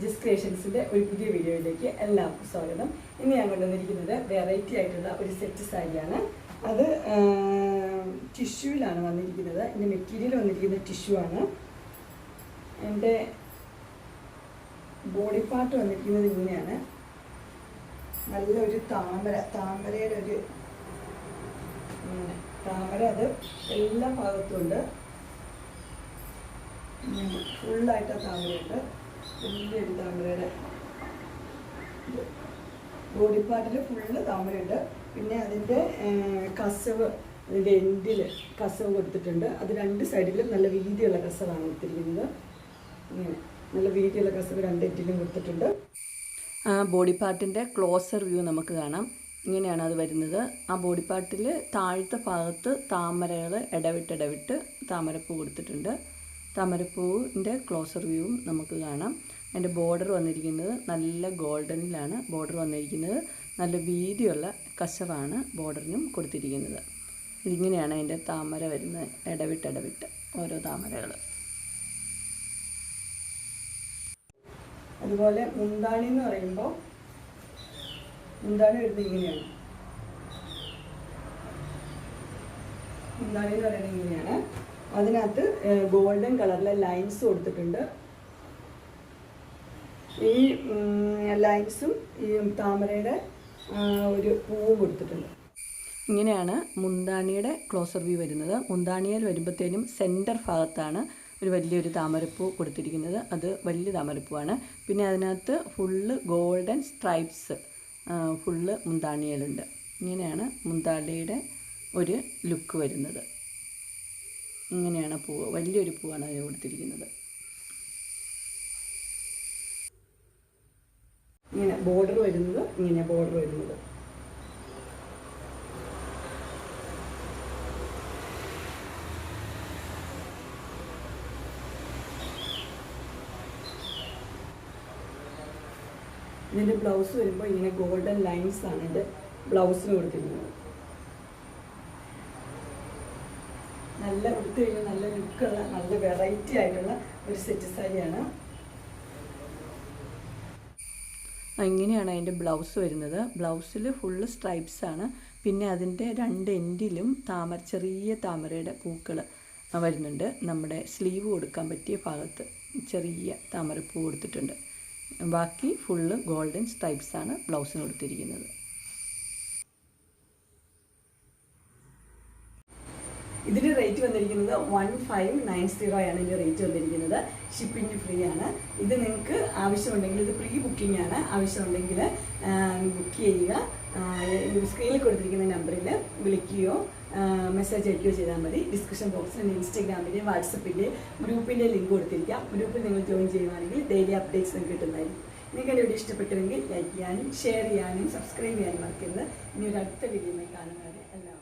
ജിസ് ക്രിയേഷൻസിന്റെ ഒരു പുതിയ വീഡിയോയിലേക്ക് എല്ലാവർക്കും സ്വാഗതം. ഇന്ന് ഞാൻ കൊണ്ടുവന്നിരിക്കുന്നത് വെറൈറ്റി ആയിട്ടുള്ള ഒരു സെറ്റ് സാരിയാണ് അത് ടിഷ്യൂവിലാണ് വന്നിരിക്കുന്നത്. എന്റെ മെറ്റീരിയൽ വന്നിരിക്കുന്ന ടിഷ്യൂ ആണ്. എന്റെ ബോഡി പാർട്ട് വന്നിരിക്കുന്നത് ഇങ്ങനെയാണ്. നല്ലൊരു താമര താമരയുടെ ഒരു താമര അത് എല്ലാ ഭാഗത്തും ഉണ്ട്. ഫുള്ളായിട്ട് താമരയുണ്ട്. വലിയൊരു താമരയുടെ. ബോഡി പാർട്ടിൽ ഫുള്ള് താമരയുണ്ട്. പിന്നെ അതിന്റെ കസവ് അതിന്റെ എൻഡിൽ കസവ് കൊടുത്തിട്ടുണ്ട്. അത് രണ്ട് സൈഡിലും നല്ല വീതിയുള്ള കസവാണ് കൊടുത്തിരിക്കുന്നത്. നല്ല വീതിയുള്ള കസവ് രണ്ട് എൻഡിലും കൊടുത്തിട്ടുണ്ട്. ബോഡി പാർട്ടിന്റെ ക്ലോസർ വ്യൂ നമുക്ക് കാണാം. ഇങ്ങനെയാണ് അത് വരുന്നത്. ആ ബോഡി പാർട്ടിൽ താഴത്തെ ഭാഗത്ത് താമരകൾ ഇടവിട്ട് ഇടവിട്ട് താമരപ്പൂ കൊടുത്തിട്ടുണ്ട്. താമരപ്പൂവിന്റെ ക്ലോസർ വ്യൂവും നമുക്ക് കാണാം. അതിന്റെ ബോർഡർ വന്നിരിക്കുന്നത് നല്ല ഗോൾഡനിലാണ് ബോർഡർ വന്നിരിക്കുന്നത് നല്ല വീതിയുള്ള കശവാണ് ബോർഡറിനും കൊടുത്തിരിക്കുന്നത്. ഇതിങ്ങനെയാണ് അതിന്റെ താമര വരുന്നത്. ഇടവിട്ട് ഇടവിട്ട് ഓരോ താമരകൾ അതുപോലെ മുന്താണി എന്ന് പറയുമ്പോൾ മുന്താണി വരുന്നത് ഇങ്ങനെയാണ്. മുന്താണി എന്ന് പറയുന്നത് ഇങ്ങനെയാണ്. അതിനകത്ത് ഗോൾഡൻ കളറിലെ ലൈൻസ് കൊടുത്തിട്ടുണ്ട്. ഈ ലൈൻസും ഈ താമരയുടെ ഒരു പൂവും കൊടുത്തിട്ടുണ്ട്. ഇങ്ങനെയാണ് മുന്താണിയുടെ ക്ലോസർ വ്യൂ വരുന്നത്. മുന്താണിയിൽ വരുമ്പോഴത്തേനും സെന്റർ ഭാഗത്താണ് ഒരു വലിയൊരു താമരപ്പൂ കൊടുത്തിരിക്കുന്നത്. അത് വലിയ താമരപ്പൂവാണ്. പിന്നെ അതിനകത്ത് ഫുള്ള് ഗോൾഡൻ സ്ട്രൈപ്സ് ഫുള്ള് മുന്താണിയിലുണ്ട് ഇങ്ങനെയാണ് മുന്താണിയുടെ ഒരു ലുക്ക് വരുന്നത്. ഇങ്ങനെയാണ് പൂവ് വലിയൊരു പൂവാണ് അതിന് കൊടുത്തിരിക്കുന്നത്. ഇങ്ങനെ ബോർഡർ വരുന്നത് ഇങ്ങനെ ബോർഡർ വരുന്നത്. ഇതിന്റെ ബ്ലൗസ് വരുമ്പോൾ ഇങ്ങനെ ഗോൾഡൻ ലൈൻസ് ആണ് ഇതിന്റെ ബ്ലൗസിന് കൊടുത്തിരിക്കുന്നത്. നല്ല ഉടുത്ത് നല്ല ലുക്കുള്ള നല്ല വെറൈറ്റി ആയിട്ടുള്ള ഒരു സെറ്റ് സാരിയാണ് ഇങ്ങനെയാണ് അതിന്റെ ബ്ലൗസ് വരുന്നത്. ബ്ലൗസിൽ ഫുള്ള് ആണ്. പിന്നെ അതിന്റെ രണ്ട് എൻഡിലും താമര ചെറിയ താമരയുടെ പൂക്കൾ വരുന്നുണ്ട്. നമ്മുടെ സ്ലീവ് കൊടുക്കാൻ പറ്റിയ ഭാഗത്ത് ചെറിയ താമരപ്പൂ കൊടുത്തിട്ടുണ്ട്. ബാക്കി ഫുള്ള് ഗോൾഡൻ സ്ട്രൈപ്സ് ആണ് ബ്ലൗസിന് കൊടുത്തിരിക്കുന്നത്. ഇതിന് റേറ്റ് വന്നിരിക്കുന്നത് വൺ ഫൈവ് നയൻ സീറോ ആണ് ഇതിന്റെ റേറ്റ് വന്നിരിക്കുന്നത്. ഷിപ്പിംഗ് ഫ്രീ ആണ്. ഇത് നിങ്ങൾക്ക് ആവശ്യമുണ്ടെങ്കിൽ ഇത് പ്രീ ബുക്കിംഗ് ആണ്. ആവശ്യമുണ്ടെങ്കിൽ ബുക്ക് ചെയ്യുക. സ്ക്രീനിൽ കൊടുത്തിരിക്കുന്ന നമ്പറിൽ വിളിക്കുകയോ മെസ്സേജ് അയക്കുകയോ ചെയ്താൽ മതി. ഡിസ്ക്രിപ്ഷൻ ബോക്സിൽ ഇൻസ്റ്റാഗ്രാമിന്റെ വാട്സപ്പിന്റെ ഗ്രൂപ്പിന്റെ ലിങ്ക് കൊടുത്തിരിക്കാം. ഗ്രൂപ്പിൽ നിങ്ങൾ ജോയിൻ ചെയ്യുവാണെങ്കിൽ ഡെയിലി അപ്ഡേറ്റ്സ് നിങ്ങൾക്ക് കിട്ടുന്നതായിരിക്കും. നിങ്ങൾക്ക് വീഡിയോ ഇഷ്ടപ്പെട്ടുവെങ്കിൽ ലൈക്ക് ചെയ്യാനും ഷെയർ ചെയ്യാനും സബ്സ്ക്രൈബ് ചെയ്യാനും മറക്കരുത്. ഇനി ഒരു അടുത്ത വീഡിയോ കാണുന്നവരെ എല്ലാവർക്കും